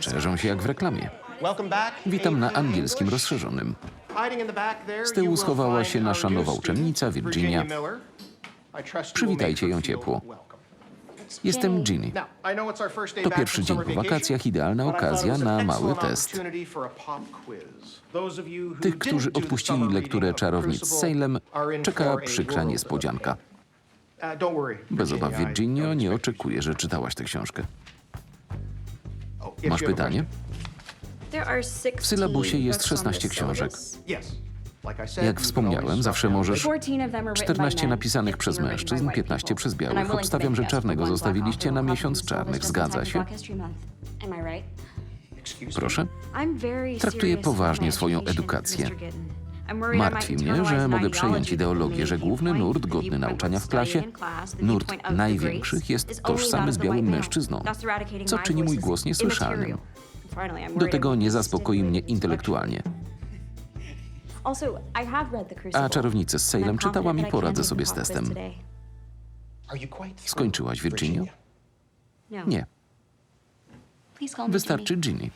Szczerzą się jak w reklamie. Witam na angielskim rozszerzonym. Z tyłu schowała się nasza nowa uczennica, Virginia. Przywitajcie ją ciepło. Jestem Ginny. To pierwszy dzień po wakacjach, idealna okazja na mały test. Tych, którzy odpuścili lekturę czarownic z Salem, czeka przykra niespodzianka. Bez obaw, Virginio, nie oczekuję, że czytałaś tę książkę. Masz pytanie? W sylabusie jest 16 książek. Jak wspomniałem, zawsze możesz 14 napisanych przez mężczyzn, 15 przez białych. Obstawiam, że czarnego zostawiliście na miesiąc czarnych. Zgadza się? Proszę? Traktuję poważnie swoją edukację. Martwi mnie, że mogę przejąć ideologię, że główny nurt godny nauczania w klasie, nurt największych, jest tożsamy z białym mężczyzną, co czyni mój głos niesłyszalnym. Do tego nie zaspokoi mnie intelektualnie. A czarownicę z Salem czytałam i poradzę sobie z testem. Skończyłaś, Virginio? Nie. Wystarczy Ginny.